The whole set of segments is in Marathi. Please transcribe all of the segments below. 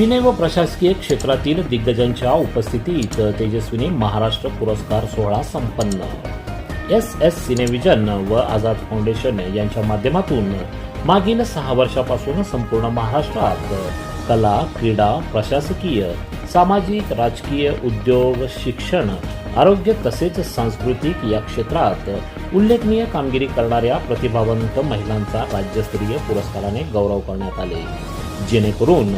सिने व प्रशासकीय क्षेत्रातील दिग्गजांच्या उपस्थितीत तेजस्विनी महाराष्ट्र पुरस्कार सोहळा संपन्न. एस एस सिनेविजन व आझाद फाउंडेशन यांच्या माध्यमातून मागील सहा वर्षापासून संपूर्ण महाराष्ट्रात कला क्रीडा प्रशासकीय सामाजिक राजकीय उद्योग शिक्षण आरोग्य तसेच सांस्कृतिक या क्षेत्रात उल्लेखनीय कामगिरी करणाऱ्या प्रतिभावंत महिलांचा राज्यस्तरीय पुरस्काराने गौरव करण्यात आले. जेणेकरून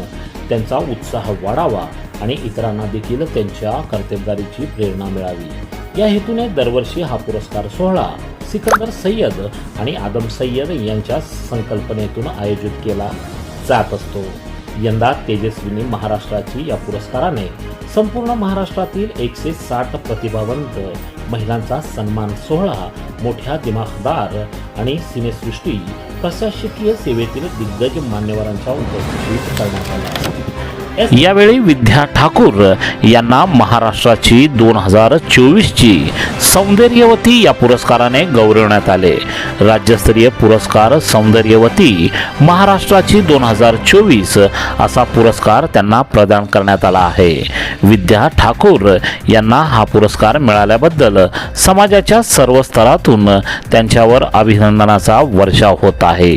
त्यांचा उत्साह वाढावा आणि इतरांना देखील त्यांच्या कर्तबगारीची प्रेरणा मिळावी. या हेतूने दरवर्षी हा पुरस्कार सोहळा सिकंदर सय्यद आणि आदम सय्यद यांच्या संकल्पनेतून आयोजित केला जात असतो. यंदा तेजस्विनी महाराष्ट्राची या पुरस्काराने संपूर्ण महाराष्ट्रातील एकशे साठ प्रतिभावंत महिलांचा सन्मान सोहळा मोठ्या दिमाखदार आणि सिनेसृष्टी प्रशासकीय सेवेतील दिग्गज मान्यवरांच्या उपस्थितीत करण्यात आला यावेळी विद्या ठाकूर यांना महाराष्ट्राची दोन हजार चोवीसची सौंदर्यवती या पुरस्काराने गौरवण्यात आले. राज्यस्तरीय पुरस्कार सौंदर्यवती महाराष्ट्राची दोन हजार चोवीस असा पुरस्कार त्यांना प्रदान करण्यात आला आहे. विद्या ठाकूर यांना हा पुरस्कार मिळाल्याबद्दल समाजाच्या सर्व स्तरातून त्यांच्यावर अभिनंदनाचा वर्षाव होत आहे.